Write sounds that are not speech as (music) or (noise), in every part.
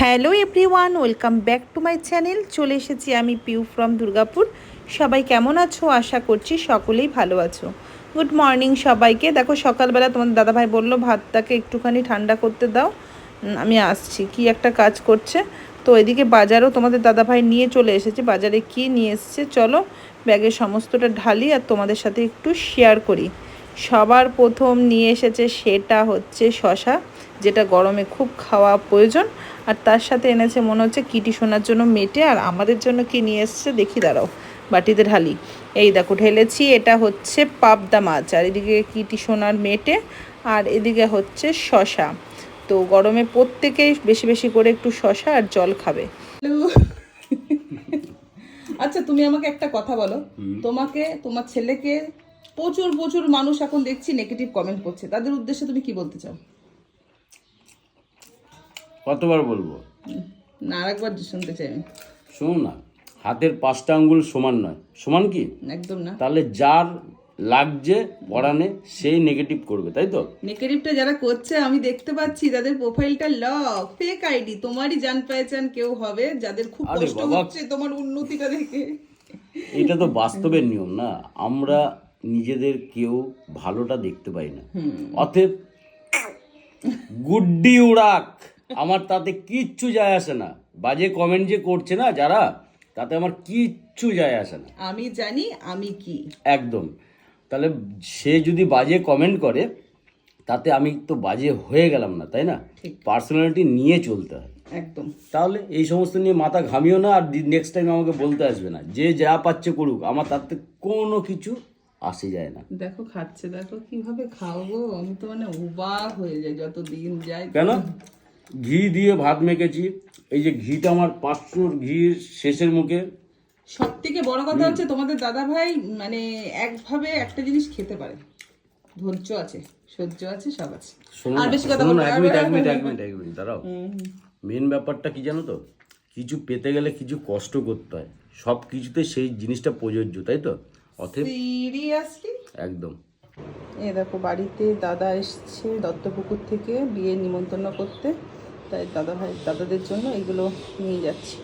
Hello everyone, welcome back to my channel. চলে এসেছি আমি পিউ ফ্রম দুর্গাপুর। সবাই কেমন আছো? আশা করছি সকলেই ভালো আছো। গুড মর্নিং সবাইকে। দেখো, সকালবেলা তোমাদের দাদাভাই বলল, ভাতটাকে একটুখানি ঠান্ডা করতে দাও। আমি আসছি। কি একটা কাজ করছে। তো এদিকে বাজারও তোমাদের দাদাভাই নিয়ে চলে এসেছে। বাজারে কি নিয়ে এসেছে? চলো, ব্যাগের সমস্তটা ঢালি আর তোমাদের সাথে একটু শেয়ার করি। সবার প্রথম নিয়ে এসেছে সেটা হচ্ছে শশা যেটা গরমে খুব খাওয়া প্রয়োজন। আর তার সাথে এনেছে মনে হচ্ছে কিটি শোনার জন্য মেটে আর আমাদের জন্য কি নিয়ে এসছে দেখি দাঁড়াও বাটিতে ঢালি। এই দেখো ঢেলেছি এটা হচ্ছে পাবদা মাছ আর এদিকে কিটি সোনার মেটে আর এদিকে হচ্ছে শশা তো গরমে প্রত্যেকেই বেশি বেশি করে একটু শশা আর জল খাবে। আচ্ছা তুমি আমাকে একটা কথা বলো। তোমাকে তোমার ছেলেকে প্রচুর প্রচুর মানুষ এখন দেখছি নেগেটিভ কমেন্ট করছে। তাদের উদ্দেশ্যে তুমি কি বলতে চাও? কতবার বলব? না আরেকবার শুনতে চাই আমি। শুনুন না হাতের পাঁচটা আঙ্গুল সমান নয়। সমান কি? একদম না। তাহলে যার লাগছে পড়ানে সেই নেগেটিভ করবে তাই তো? নেগেটিভটা যারা করছে আমি দেখতে পাচ্ছি তাদের প্রোফাইলটা লক ফেক আইডি তোমারই জান পেয়েছেন কেউ হবে যাদের খুব কষ্ট হচ্ছে তোমার উন্নতিটা দেখে। এটা তো বাস্তবের নিয়ম না। আমরা নিজেদের কেউ ভালোটা দেখতে পাই না। অতএব গুড্ডি উড়াক। আমার তাতে কিচ্ছু যায় আসে না। বাজে কমেন্ট যে করছে না যারা তাতে আমার কিচ্ছু যায় আসে না। আমি জানি আমি কি। একদম। তাহলে সে যদি বাজে কমেন্ট করে তাতে আমি তো বাজে হয়ে গেলাম না তাই না। পার্সোনালিটি নিয়ে চলতে হয়। একদম। তাহলে এই সমস্ত নিয়ে মাথা ঘামিও না আর নেক্সট টাইম আমাকে বলতে আসবে না। যে যা পাচ্ছে করুক আমার তাতে কোনো কিছু আসে যায় না। দেখো খাচ্ছে। দেখো কীভাবে খাওয়াবো আমি তো মানে উবাক হয়ে যাই যত দিন যায় কেন? ঘি দিয়ে ভাত মেখেছি। এই যে ঘিটা আমার পাঁচশোর ঘির শেষের মুখে। সব থেকে বড় কথা হচ্ছে তোমাদের দাদা ভাই মানে একভাবে একটা জিনিস খেতে পারে। ধৈর্য আছে সহ্য আছে সব আছে। আর বেশি কথা বলব এক মিনিট এক মিনিট এক মিনিট এক মিনিট দাঁড়াও। মেন ব্যাপারটা কি জানো তো? কিছু পেতে গেলে কিছু কষ্ট করতে হয়। সব কিছুতে সেই জিনিসটা প্রযোজ্য তাই তো? অতএব সিরিয়াসলি? একদম। এ দেখো বাড়িতে দাদা এসছে দত্তপুকুর থেকে বিয়ে নিমন্ত্রণ করতে। তাই দাদা ভাই দাদাদের জন্য এগুলো নিয়ে যাচ্ছি।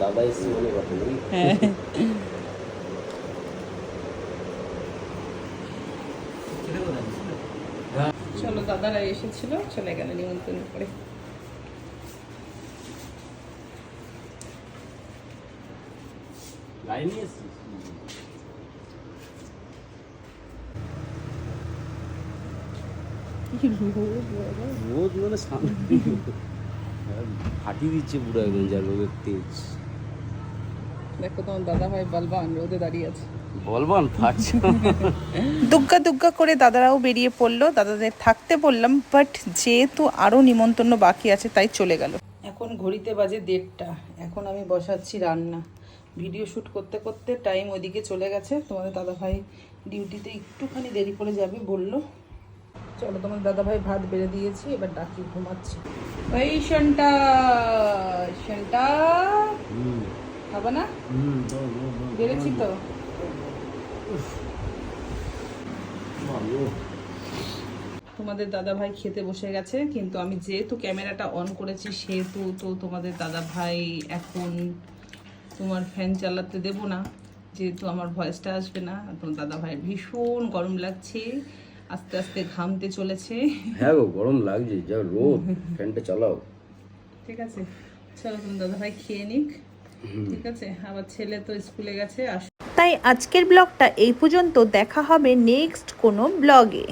দাদা এসছে বলে কথা হ্যাঁ। চলো দাদারা এসেছিল চলে গেল নিমন্ত্রণ করে। রোদ রোদে দাঁড়িয়ে আছে বলবান ফাটছে দুগ্গা দুগ্গা করে দাদারাও বেরিয়ে পড়ল। দাদাদের থাকতে বললাম বাট যেহেতু আরও নিমন্ত্রণ বাকি আছে, তাই চলে গেল। এখন ঘড়িতে বাজে দেড়টা। এখন আমি বসাচ্ছি রান্না। ভিডিও শ্যুট করতে করতে টাইম ওইদিকে চলে গেছে। তোমাদের দাদাভাই ডিউটিতে একটুখানি দেরি করে যাবে বলল। চলো তোমার দাদাভাই ভাত বেড়ে দিয়েছি এবার ডাকি ঘুমাচ্ছি। ওই শনটা শনটা খাবা না? বেড়েছি তো। তোমাদের দাদা ভাই খেতে বসে গেছে কিন্তু আমি যেহেতু ক্যামেরাটা অন করেছি সেহেতু তো তোমাদের দাদা ভাই এখন তোমার ফ্যান চালাতে দেব না যেহেতু আমার ভয়েসটা আসবে না তোমার দাদা ভাই ভীষণ গরম লাগছে আস্তে আস্তে ঘামতে চলেছে। হ্যাঁ গো গরম লাগছে যা রোদ (laughs) ফ্যানটা চালাও। ঠিক আছে চলো তোমার দাদা ভাই খেয়ে নিক। ঠিক আছে আবার ছেলে তো স্কুলে গেছে আস তাই আজকের ব্লগটা এই পর্যন্ত দেখা হবে নেক্সট কোনো ব্লগে।